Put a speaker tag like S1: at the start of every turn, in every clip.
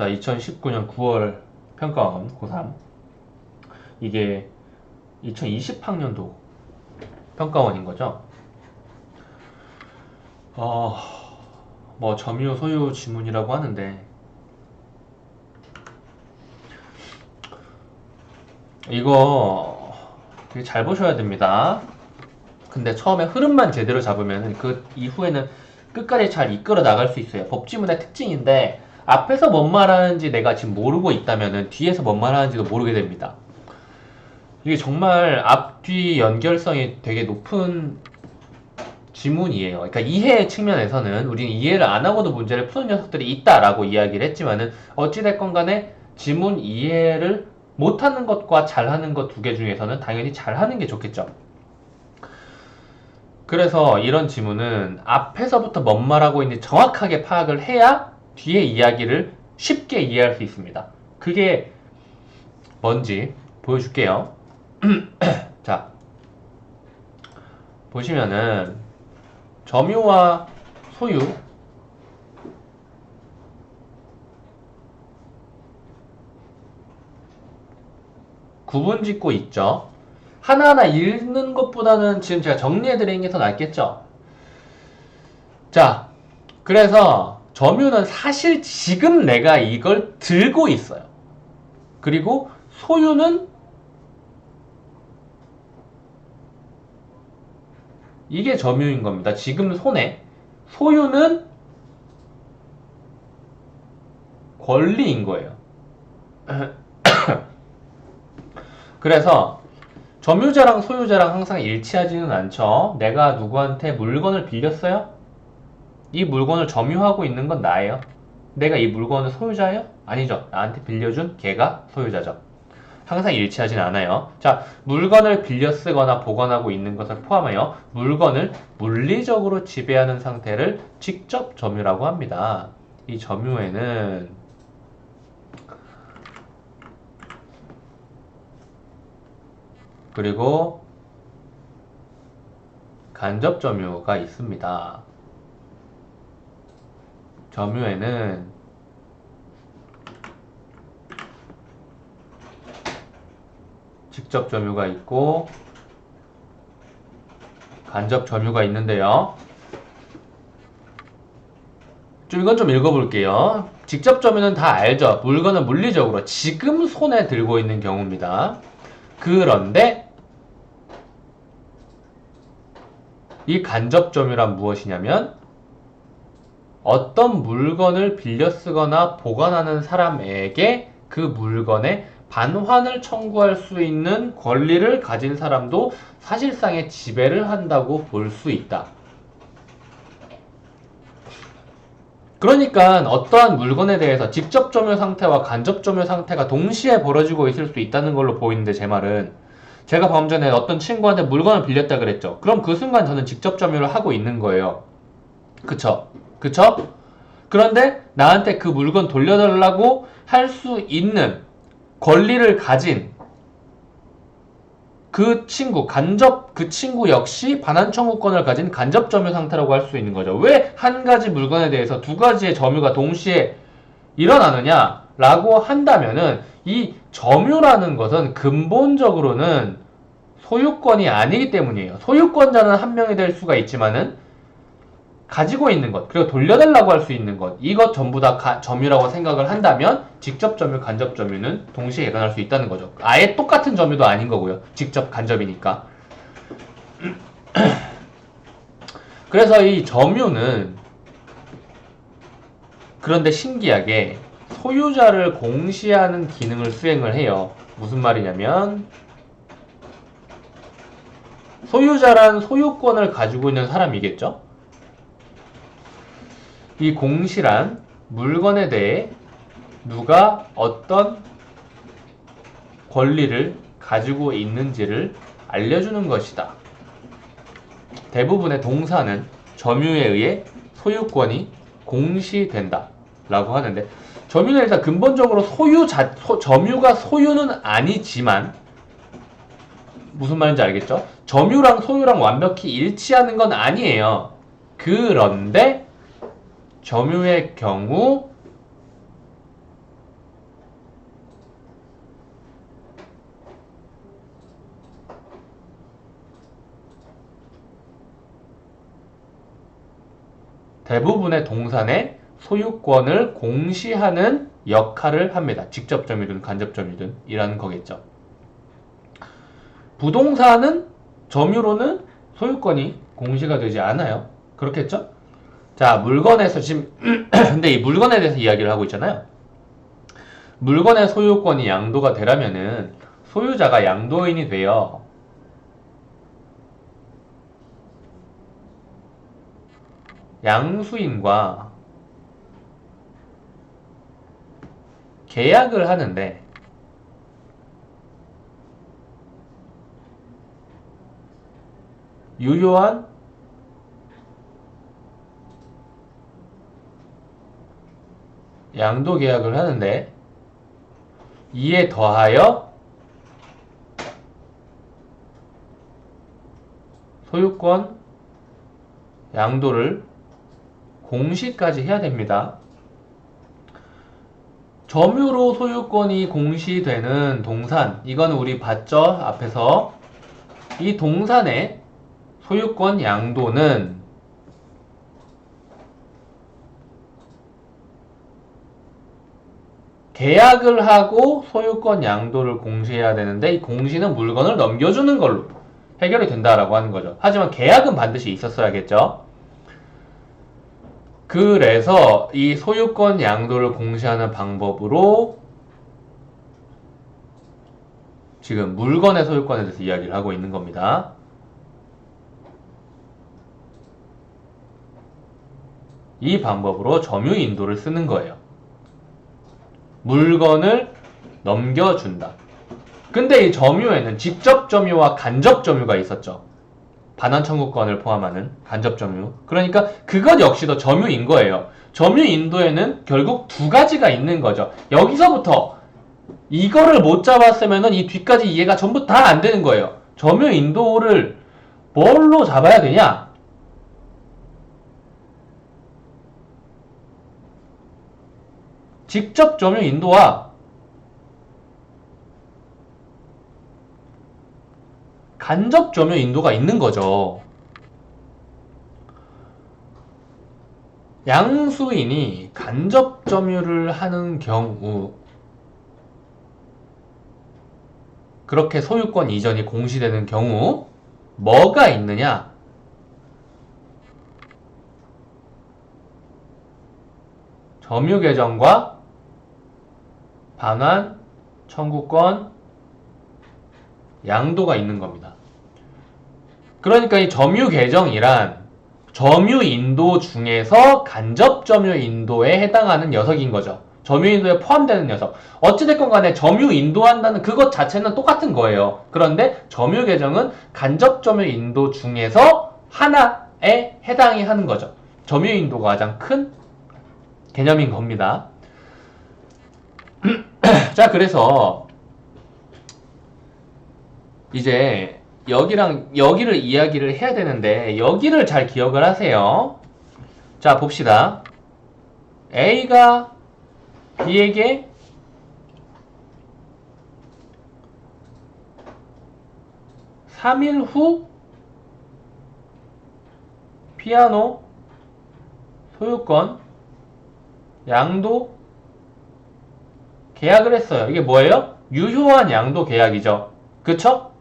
S1: 자, 2019년 9월 평가원 고3. 이게 2020학년도 평가원인 거죠. 어, 뭐 점유 소유 지문이라고 하는데 이거 되게 잘 보셔야 됩니다. 근데 처음에 흐름만 제대로 잡으면 그 이후에는 끝까지 잘 이끌어 나갈 수 있어요. 법지문의 특징인데 앞에서 뭔 말하는지 내가 지금 모르고 있다면 뒤에서 뭔 말하는지도 모르게 됩니다. 이게 정말 앞뒤 연결성이 되게 높은 지문이에요. 그러니까 이해 측면에서는 우리는 이해를 안 하고도 문제를 푸는 녀석들이 있다라고 이야기를 했지만은 어찌됐건 간에 지문 이해를 못하는 것과 잘하는 것 두 개 중에서는 당연히 잘하는 게 좋겠죠. 그래서 이런 지문은 앞에서부터 뭔 말하고 있는지 정확하게 파악을 해야 뒤에 이야기를 쉽게 이해할 수 있습니다. 그게 뭔지 보여줄게요. 자, 보시면은 점유와 소유 구분 짓고 있죠. 하나하나 읽는 것보다는 지금 제가 정리해드리는 게 더 낫겠죠. 자, 그래서 점유는 사실 지금 내가 이걸 들고 있어요. 그리고 소유는 이게 점유인 겁니다. 지금 손에. 소유는 권리인 거예요. 그래서 점유자랑 소유자랑 항상 일치하지는 않죠. 내가 누구한테 물건을 빌렸어요? 이 물건을 점유하고 있는 건 나예요. 내가 이 물건을 소유자예요? 아니죠. 나한테 빌려준 걔가 소유자죠. 항상 일치하진 않아요. 자, 물건을 빌려 쓰거나 보관하고 있는 것을 포함하여 물건을 물리적으로 지배하는 상태를 직접 점유라고 합니다. 이 점유에는 그리고 간접 점유가 있습니다. 점유에는 직접 점유가 있고 간접 점유가 있는데요. 좀 이건 좀 읽어볼게요. 직접 점유는 다 알죠. 물건은 물리적으로 지금 손에 들고 있는 경우입니다. 그런데 이 간접 점유란 무엇이냐면 어떤 물건을 빌려 쓰거나 보관하는 사람에게 그 물건의 반환을 청구할 수 있는 권리를 가진 사람도 사실상의 지배를 한다고 볼 수 있다. 그러니까 어떠한 물건에 대해서 직접 점유 상태와 간접 점유 상태가 동시에 벌어지고 있을 수 있다는 걸로 보이는데 제 말은 제가 방금 전에 어떤 친구한테 물건을 빌렸다 그랬죠. 그럼 그 순간 저는 직접 점유를 하고 있는 거예요. 그쵸? 그쵸? 그런데 나한테 그 물건 돌려달라고 할 수 있는 권리를 가진 그 친구, 간접 그 친구 역시 반환 청구권을 가진 간접 점유 상태라고 할 수 있는 거죠. 왜 한 가지 물건에 대해서 두 가지의 점유가 동시에 일어나느냐? 라고 한다면은 이 점유라는 것은 근본적으로는 소유권이 아니기 때문이에요. 소유권자는 한 명이 될 수가 있지만은 가지고 있는 것, 그리고 돌려달라고 할 수 있는 것, 이것 전부 다 가, 점유라고 생각을 한다면 직접 점유, 간접 점유는 동시에 일어날 수 있다는 거죠. 아예 똑같은 점유도 아닌 거고요. 직접 간접이니까. 그래서 이 점유는 그런데 신기하게 소유자를 공시하는 기능을 수행을 해요. 무슨 말이냐면 소유자란 소유권을 가지고 있는 사람이겠죠? 이 공시란 물건에 대해 누가 어떤 권리를 가지고 있는지를 알려주는 것이다. 대부분의 동사는 점유에 의해 소유권이 공시된다. 라고 하는데, 점유는 일단 근본적으로 소유 자, 소, 점유가 소유는 아니지만, 무슨 말인지 알겠죠? 점유랑 소유랑 완벽히 일치하는 건 아니에요. 그런데 점유의 경우 대부분의 동산의 소유권을 공시하는 역할을 합니다. 직접점이든 간접점이든 이라는 거겠죠. 부동산은 점유로는 소유권이 공시가 되지 않아요. 그렇겠죠? 자, 물건에서 지금 근데 이 물건에 대해서 이야기를 하고 있잖아요. 물건의 소유권이 양도가 되려면은 소유자가 양도인이 되어 양수인과 계약을 하는데 유효한 양도 계약을 하는데 이에 더하여 소유권 양도를 공시까지 해야 됩니다. 점유로 소유권이 공시되는 동산, 이건 우리 봤죠? 앞에서. 이 동산의 소유권 양도는 계약을 하고 소유권 양도를 공시해야 되는데 이 공시는 물건을 넘겨주는 걸로 해결이 된다라고 하는 거죠. 하지만 계약은 반드시 있었어야겠죠. 그래서 이 소유권 양도를 공시하는 방법으로 지금 물건의 소유권에 대해서 이야기를 하고 있는 겁니다. 이 방법으로 점유 인도를 쓰는 거예요. 물건을 넘겨준다. 근데 이 점유에는 직접 점유와 간접 점유가 있었죠. 반환 청구권을 포함하는 간접 점유. 그러니까 그것 역시도 점유인 거예요. 점유 인도에는 결국 두 가지가 있는 거죠. 여기서부터 이거를 못 잡았으면은 이 뒤까지 이해가 전부 다 안 되는 거예요. 점유 인도를 뭘로 잡아야 되냐? 직접 점유 인도와 간접 점유 인도가 있는 거죠. 양수인이 간접 점유를 하는 경우 그렇게 소유권 이전이 공시되는 경우 뭐가 있느냐? 점유 계정과 반환 청구권 양도가 있는 겁니다. 그러니까 이 점유 계정이란 점유 인도 중에서 간접 점유 인도에 해당하는 녀석인 거죠. 점유 인도에 포함되는 녀석. 어찌됐건 간에 점유 인도한다는 그것 자체는 똑같은 거예요. 그런데 점유 계정은 간접 점유 인도 중에서 하나에 해당이 하는 거죠. 점유 인도가 가장 큰 개념인 겁니다. 자, 그래서 이제 여기랑 여기를 이야기를 해야 되는데 여기를 잘 기억을 하세요. 자, 봅시다. A가 B에게 삼일후 피아노 소유권 양도 계약을 했어요. 이게 뭐예요? 유효한 양도 계약이죠. 그쵸?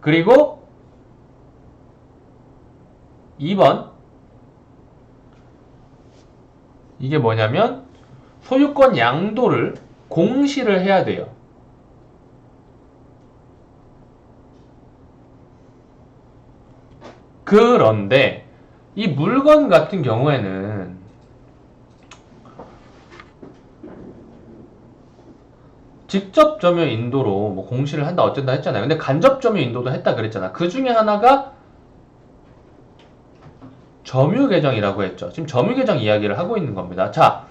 S1: 그리고 2번 이게 뭐냐면 소유권 양도를 공시를 해야 돼요. 그런데 이 물건 같은 경우에는 직접 점유 인도로 뭐 공시를 한다 어쩐다 했잖아요. 근데 간접 점유 인도도 했다 그랬잖아. 그 중에 하나가 점유 계정이라고 했죠. 지금 점유 계정 이야기를 하고 있는 겁니다. 자,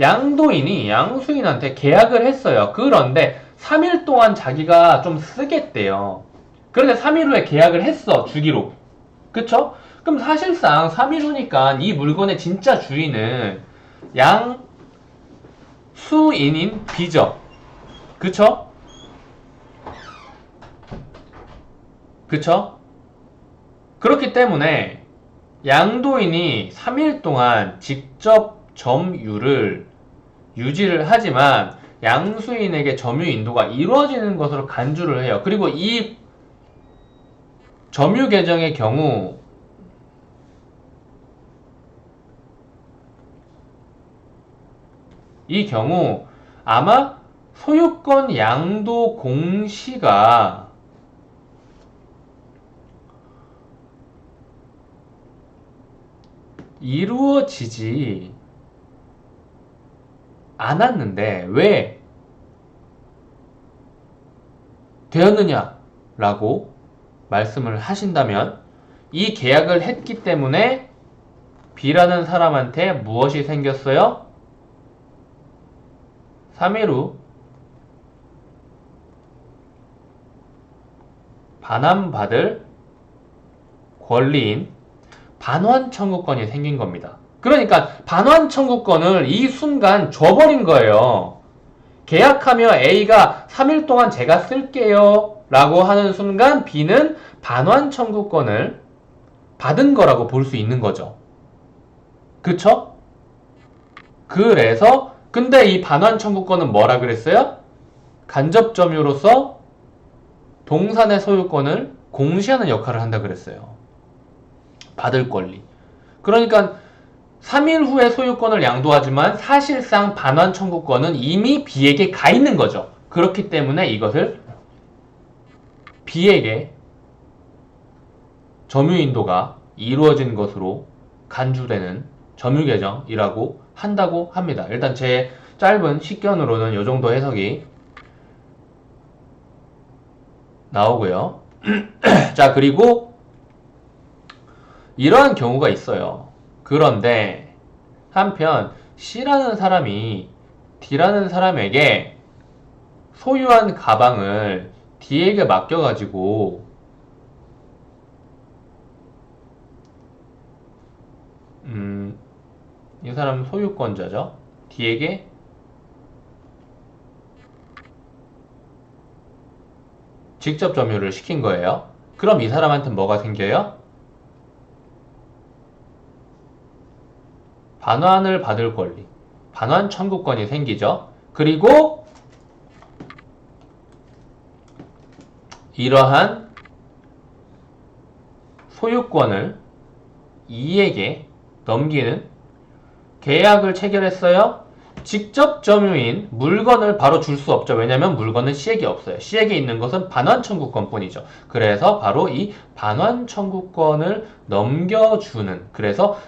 S1: 양도인이 양수인한테 계약을 했어요. 그런데 3일 동안 자기가 좀 쓰겠대요. 그런데 3일 후에 계약을 했어. 주기로. 그쵸? 그럼 사실상 3일 후니까 이 물건의 진짜 주인은 양수인인 B죠. 그쵸? 그쵸? 그렇기 때문에 양도인이 3일 동안 직접 점유를 유지를 하지만 양수인에게 점유 인도가 이루어지는 것으로 간주를 해요. 그리고 이 점유 계정의 경우 이 경우 아마 소유권 양도 공시가 이루어지지 않았는데 왜 되었느냐라고 말씀을 하신다면 이 계약을 했기 때문에 B라는 사람한테 무엇이 생겼어요? 3일 후 반환받을 권리인 반환 청구권이 생긴 겁니다. 그러니까 반환 청구권을 이 순간 줘버린 거예요. 계약하며 A가 3일 동안 제가 쓸게요 라고 하는 순간 B는 반환 청구권을 받은 거라고 볼 수 있는 거죠. 그쵸? 그래서 근데 이 반환 청구권은 뭐라 그랬어요? 간접 점유로서 동산의 소유권을 공시하는 역할을 한다 그랬어요. 받을 권리. 그러니까 3일 후에 소유권을 양도하지만 사실상 반환 청구권은 이미 B에게 가 있는 거죠. 그렇기 때문에 이것을 B에게 점유인도가 이루어진 것으로 간주되는 점유계정이라고 한다고 합니다. 일단 제 짧은 식견으로는 이 정도 해석이 나오고요. 자, 그리고 이러한 경우가 있어요. 그런데 한편 C라는 사람이 D라는 사람에게 소유한 가방을 D에게 맡겨가지고 음, 이 사람은 소유권자죠. D에게 직접 점유를 시킨 거예요. 그럼 이 사람한테 뭐가 생겨요? 반환을 받을 권리, 반환 청구권이 생기죠. 그리고 이러한 소유권을 이에게 넘기는 계약을 체결했어요. 직접 점유인 물건을 바로 줄 수 없죠. 왜냐하면 물건은 C에게 없어요. C에게 있는 것은 반환 청구권뿐이죠. 그래서 바로 이 반환 청구권을 넘겨주는 그래서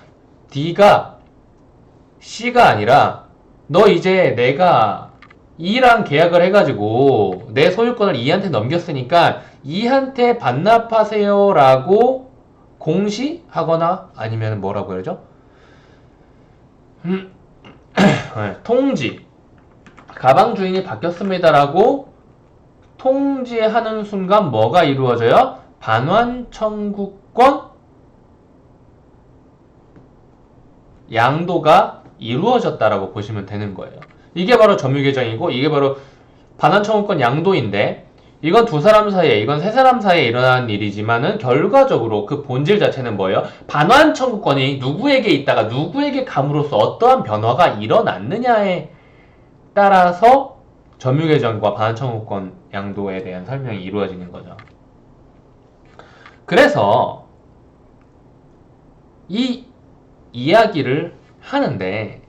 S1: D가 C가 아니라 너 이제 내가 E랑 계약을 해가지고 내 소유권을 E한테 넘겼으니까 E한테 반납하세요 라고 공시하거나 아니면 뭐라고 그러죠? 음, 네, 통지 가방 주인이 바뀌었습니다라고 통지하는 순간 뭐가 이루어져요? 반환 청구권 양도가 이루어졌다라고 보시면 되는 거예요. 이게 바로 점유계정이고 이게 바로 반환 청구권 양도인데 이건 두 사람 사이에 이건 세 사람 사이에 일어나는 일이지만은 결과적으로 그 본질 자체는 뭐예요? 반환 청구권이 누구에게 있다가 누구에게 감으로써 어떠한 변화가 일어났느냐에 따라서 점유계정과 반환 청구권 양도에 대한 설명이 이루어지는 거죠. 그래서 이 이야기를 하는데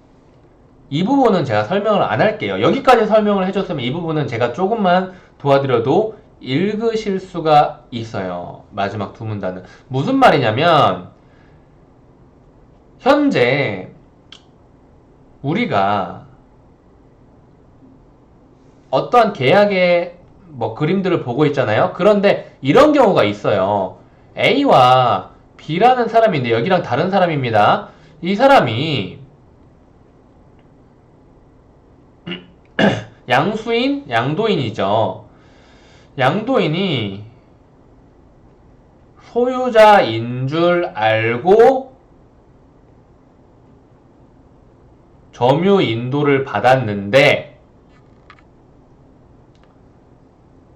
S1: 이 부분은 제가 설명을 안 할게요. 여기까지 설명을 해줬으면 이 부분은 제가 조금만 도와드려도 읽으실 수가 있어요. 마지막 두 문단은. 무슨 말이냐면, 현재 우리가 어떠한 계약의 뭐 그림들을 보고 있잖아요. 그런데 이런 경우가 있어요. A와 B라는 사람인데 여기랑 다른 사람입니다. 이 사람이 양수인, 양도인이죠. 양도인이 소유자인 줄 알고 점유 인도를 받았는데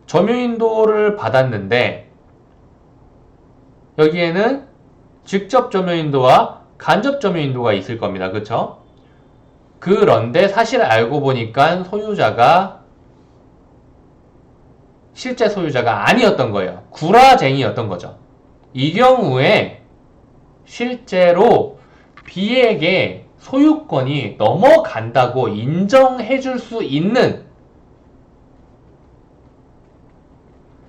S1: 점유 인도를 받았는데 여기에는 직접 점유 인도와 간접 점유 인도가 있을 겁니다. 그쵸? 그런데 사실 알고 보니까 소유자가 실제 소유자가 아니었던 거예요. 구라쟁이였던 거죠. 이 경우에 실제로 B에게 소유권이 넘어간다고 인정해 줄 수 있는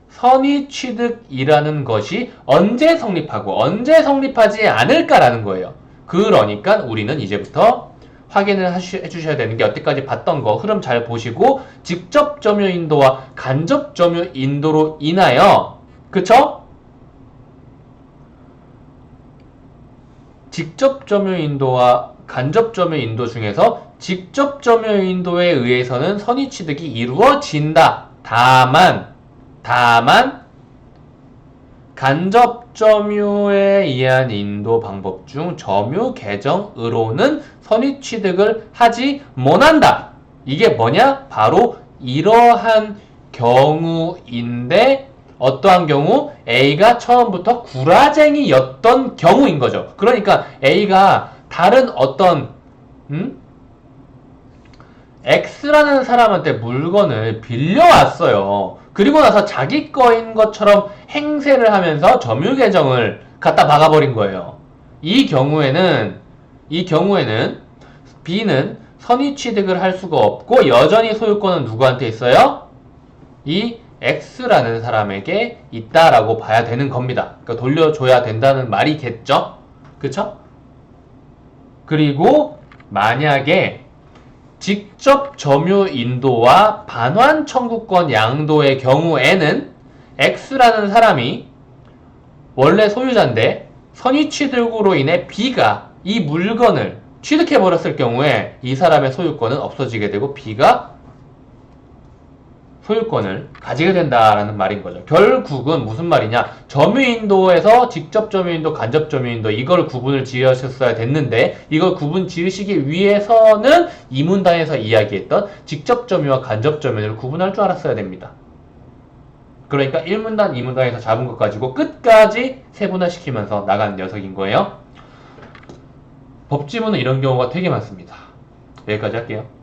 S1: 선의 취득이라는 것이 언제 성립하고 언제 성립하지 않을까라는 거예요. 그러니까 우리는 이제부터 확인을 해주셔야 되는 게 여태까지 봤던 거 흐름 잘 보시고 직접 점유 인도와 간접 점유 인도로 인하여 그쵸? 직접 점유 인도와 간접 점유 인도 중에서 직접 점유 인도에 의해서는 선의 취득이 이루어진다. 다만 다만 간접 점유에 의한 인도 방법 중 점유 계정으로는 선의 취득을 하지 못한다. 이게 뭐냐? 바로 이러한 경우인데 어떠한 경우? A가 처음부터 구라쟁이였던 경우인 거죠. 그러니까 A가 다른 어떤 음? X라는 사람한테 물건을 빌려왔어요. 그리고 나서 자기 거인 것처럼 행세를 하면서 점유 계정을 갖다 박아버린 거예요. 이 경우에는 이 경우에는 B는 선의 취득을 할 수가 없고 여전히 소유권은 누구한테 있어요? 이 X라는 사람에게 있다라고 봐야 되는 겁니다. 그러니까 돌려줘야 된다는 말이겠죠? 그쵸? 그리고 만약에 직접 점유 인도와 반환 청구권 양도의 경우에는 X라는 사람이 원래 소유자인데 선의 취득으로 인해 B가 이 물건을 취득해 버렸을 경우에 이 사람의 소유권은 없어지게 되고 B가 소유권을 가지게 된다라는 말인 거죠. 결국은 무슨 말이냐? 점유인도에서 직접 점유인도, 간접 점유인도 이걸 구분을 지으셨어야 됐는데 이걸 구분 지으시기 위해서는 이 문단에서 이야기했던 직접 점유와 간접 점유를 구분할 줄 알았어야 됩니다. 그러니까 1문단, 2문단에서 잡은 것 가지고 끝까지 세분화시키면서 나간 녀석인 거예요. 법지문은 이런 경우가 되게 많습니다. 여기까지 할게요.